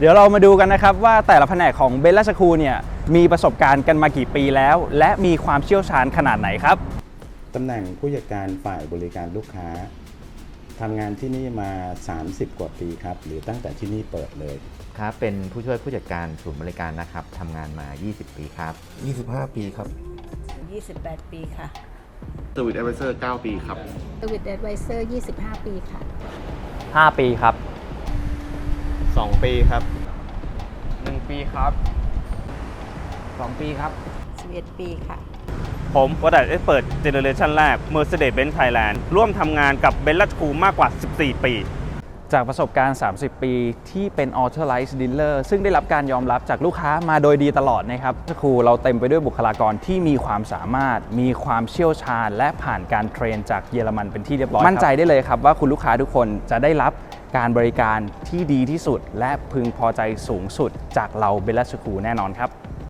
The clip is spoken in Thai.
เดี๋ยวเรามาดูกันนะครับว่าแต่ละแผนกของเบลล่าสคูเนี่ยมีประสบการณ์กันมากี่ปีแล้ว และมีความเชี่ยวชาญขนาดไหนครับตำแหน่งผู้จัดการฝ่ายบริการลูกค้าทำงานที่นี่มา 30 กว่าปีครับ หรือตั้งแต่ที่นี่เปิดเลยครับเป็นผู้ช่วยผู้จัดการศูนย์บริการนะครับทำงานมา 20 ปีครับ 25 ปีครับ 28 ปีค่ะสวิตแอดไวเซอร์9ปีครับสวิตแอดไวเซอร์25 ปีค่ะ 5 ปีครับ 2 ปีครับ 1 ปีครับ 2 ปีครับ 11 ปีค่ะ ผมวดัตเอ็กเปิดเจเนเรชันแรก Mercedes-Benz Thailand ร่วมทำงานกับเบลลัสคูมากกว่า 14 ปี จากประสบการณ์ 30 ปีที่เป็น Authorized Dealer ซึ่งได้รับการยอมรับจากลูกค้ามาโดยดีตลอดนะครับสคูเราเต็มไปด้วยบุคลากรที่มีความสามารถ มีความเชี่ยวชาญ และผ่านการเทรนจากเยอรมันเป็นที่เรียบร้อย มั่นใจได้เลยครับว่าคุณลูกค้าทุกคนจะได้รับ การบริการที่ดีที่สุด และพึงพอใจสูงสุดจากเราเบลลัสคูแน่นอนครับ